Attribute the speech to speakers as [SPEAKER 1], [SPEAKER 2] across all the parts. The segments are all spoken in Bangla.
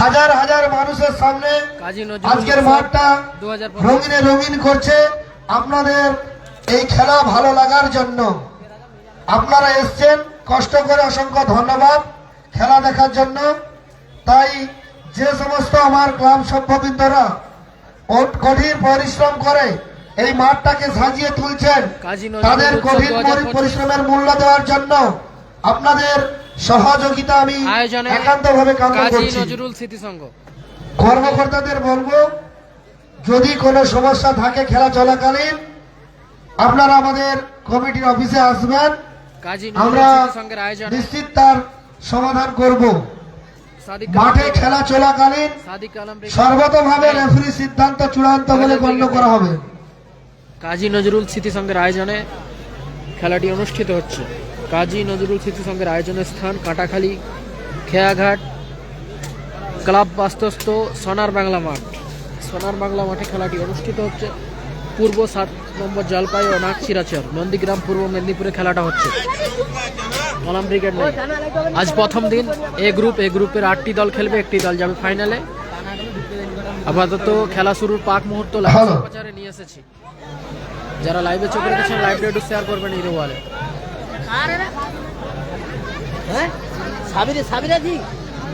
[SPEAKER 1] হাজার হাজার মানুষের সামনে আজকের মাঠটা রঙিনে রঙিন করছে। আপনাদের এই খেলা ভালো লাগার জন্য আপনারা এসছেন। কষ্ট করে অসংখ্য ধন্যবাদ খেলা দেখার জন্য। তাই যে সমস্ত আমার গ্রাম সভ্যবৃন্দরা কঠিন পরিশ্রম করে এই মাঠটাকে সাজিয়ে তুলছেন তাদের কঠিন পরিশ্রমের মূল্য দেওয়ার জন্য আপনাদের সহযোগিতা আমি
[SPEAKER 2] আয়োজনে
[SPEAKER 1] একান্তভাবে কামনা করছি।
[SPEAKER 2] নজরুল স্মৃতি
[SPEAKER 1] কর্মকর্তাদের বলব যদি কোনো সমস্যা থাকে খেলা চলাকালীন আপনারা আমাদের কমিটির অফিসে আসবেন। আমরা নিশ্চিত তার সমাধান করব। মাঠে খেলা চলাকালীন সর্বতভাবে রেফারি সিদ্ধান্ত চূড়ান্ত বলে গণ্য করা হবে।
[SPEAKER 2] কাজী নজরুল স্মৃতি সংঘের আয়োজনে খেলাটি অনুষ্ঠিত হচ্ছে। কাজী নজরুল স্মৃতি সংঘের আয়োজনের স্থান, কাটাখালী, খেয়াঘাট, ক্লাব বাস্তস্থ সোনার বাংলা মাঠ। সোনার বাংলা মাঠে খেলাটি অনুষ্ঠিত হচ্ছে। পূর্ব সাত নম্বর জলপাই ও নাগচিরাচর নন্দীগ্রাম, পূর্ব মেদিনীপুরে খেলাটা হচ্ছে। কলাম ব্রিগেড আজ প্রথম দিন এ গ্রুপ, এ গ্রুপের আটটি দল খেলবে, একটি দল যাবে ফাইনালে। আপাতত খেলা শুরুর পাক মুহূর্ত লাইভ। সমাচারে নিয়ে এসেছি। যারা লাইভে চোখে রেখেছেন লাইভটা একটু শেয়ার করবেন এই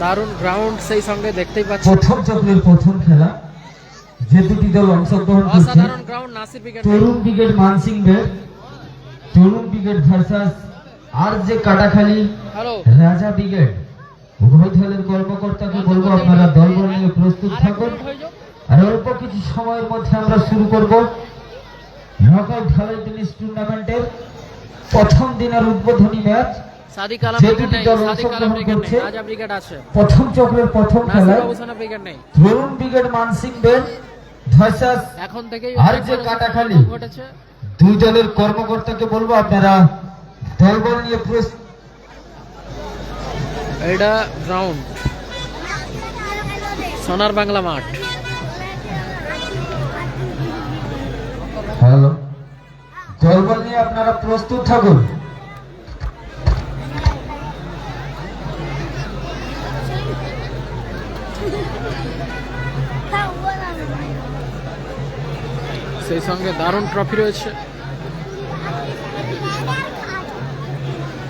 [SPEAKER 2] দারুণ গ্রাউন্ড সেই সঙ্গে দেখতেই পাচ্ছেন
[SPEAKER 3] প্রথম চক্রের প্রথম খেলা যে দুটি দল অংশগ্রহণ করছে
[SPEAKER 2] অসাধারণ brigade
[SPEAKER 3] Tarun brigade Tarun brigade versus আর যে কাটাখালী রাজা ব্রিগেড উভয় দলের কর্মকর্তাকে বলব আপনারা দলবল নিয়ে প্রস্তুত থাকুন। আর অল্প কিছু সময়ের মধ্যে আমরা শুরু করব। নকআউট ঢালাই টেনিস টুর্নামেন্টের প্রথম দিনের উদ্বোধনী ম্যাচ
[SPEAKER 2] সাদিক আলম
[SPEAKER 3] যে
[SPEAKER 2] নেই সাদিক আলম
[SPEAKER 3] অংশগ্রহণ
[SPEAKER 2] নেই
[SPEAKER 3] করছে।
[SPEAKER 2] রাজা আছে।
[SPEAKER 3] প্রথম চক্রের প্রথম খেলায় মানসিংহের ভার্সাস
[SPEAKER 2] এখন থেকেই
[SPEAKER 3] আর যে
[SPEAKER 2] মানুষের
[SPEAKER 3] কাটাখালী। দুই দলের কর্মকর্তাকে বলব আপনারা দলবল নিয়ে
[SPEAKER 2] এটা গ্রাউন্ড। সোনার বাংলা মাঠ।
[SPEAKER 3] হ্যালো। দলবল নিয়ে আপনারা প্রস্তুত থাকুন।
[SPEAKER 2] সেই সঙ্গে দারুণ ট্রফি রয়েছে।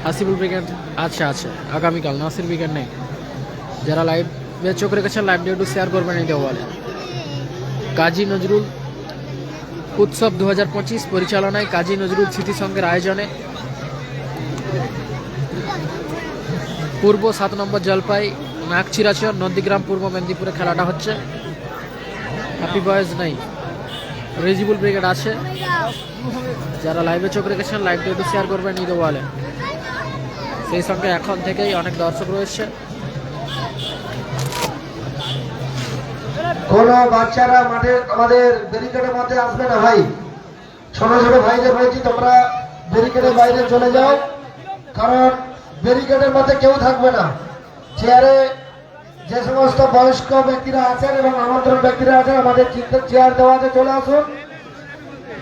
[SPEAKER 2] হাসিবুল ব্রিগেড আচ্ছা আছে আগামীকাল নাসির ব্রিগেড নেই। যারা লাইভে চোখ রেখেছেন লাইভটা একটু শেয়ার করবেন এই দেওয়ালে। কাজী নজরুল উৎসব দু পরিচালনায় কাজী নজরুল স্মৃতি সংঘের আয়োজনে পূর্ব সাত নম্বর জলপাই, নাগচিরাচর, নন্দীগ্রাম, পূর্ব মেদিনীপুরে খেলাটা হচ্ছে। হ্যাপি বয়েজ নেই। রেজিবুল ব্রিগেড আছে। যারা লাইভে চোখ রেখেছেন লাইভটা একটু শেয়ার করবেন ঈদ ওয়ালে। সেই সঙ্গে এখন থেকেই অনেক দর্শক রয়েছে।
[SPEAKER 1] কোন বাচ্চারা মাঠে, আমাদের ব্যারিকেডের মধ্যে আসবে না ভাই। ছোট ছোট ভাইদের বলছি, তোমরা ব্যারিকেডের বাইরে চলে যাও। কারণ ব্যারিকেডের মধ্যে কেউ থাকবে না। চেয়ারে যে সমস্ত বয়স্ক ব্যক্তিরা আছেন এবং আমন্ত্রণ ব্যক্তিরা আছেন, আমাদের চেয়ার দেওয়াতে চলে আসুন।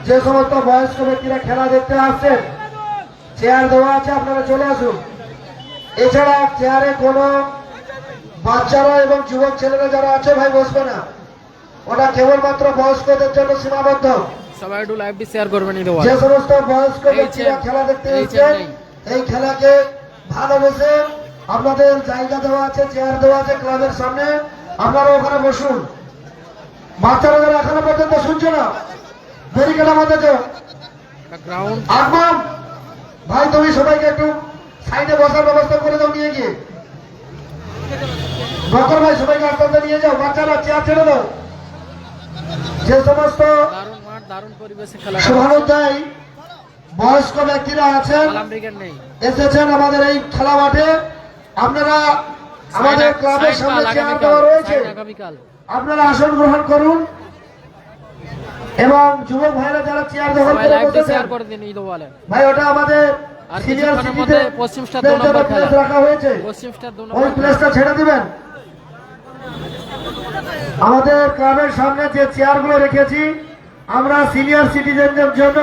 [SPEAKER 1] যে সমস্ত বয়স্ক ব্যক্তিরা খেলা দেখতে আসছেন চেয়ার দেওয়া আছে, আপনারা চলে আসুন। এছাড়া চেয়ারে কোনো বাচ্চারা এবং যুবক ছেলেরা যারা আছে ভাই বসবে না। ওটা কেবলমাত্র বয়স্কদের জন্য সীমাবদ্ধ।
[SPEAKER 2] সবাই একটু লাইভটি শেয়ার করবেন
[SPEAKER 1] যে সমস্ত বয়স্ক ব্যক্তিরা খেলা দেখতে এসেছেন এই খেলাকে ভালোবেসে আপনাদের জায়গা দেওয়া আছে চেয়ার দেওয়া আছে ক্লাবের সামনে। আপনারা ওখানে বসুন। বাচ্চারা যারা এখনও পর্যন্ত শুনছে না ব্যারিকেডের মধ্যে যাও।
[SPEAKER 2] গ্রাউন্ড
[SPEAKER 1] ভাই তুমি সবাইকে একটু সাইডে বসার ব্যবস্থা করে দাও নিয়ে গিয়ে। বকর ভাই সবাইকে আস্তে নিয়ে যাও। বাচ্চারা চেয়ার ছেড়ে দাও। যে সমস্ত শুভানুধ্যায়ী বয়স্ক ব্যক্তিরা আছেন এসেছেন আমাদের এই খেলা মাঠে। আপনারা আমাদের ক্লাবের সামনে চেয়ার দেওয়া রয়েছে। আপনারা আসন গ্রহণ করুন এবং যুবক ভাইরা যারা চেয়ার দখল করে ভাই ওটা আমাদের
[SPEAKER 2] আর কিছুক্ষণের মধ্যে পশ্চিম স্টার দু নম্বর খেলা।
[SPEAKER 1] রাখা হয়েছে।
[SPEAKER 2] পশ্চিম স্টার দু
[SPEAKER 1] ওই প্লেসটা ছেড়ে দিবেন। আমাদের ক্লাবের সামনে যে চেয়ারগুলো রেখেছি আমরা সিনিয়র সিটিজেনদের জন্য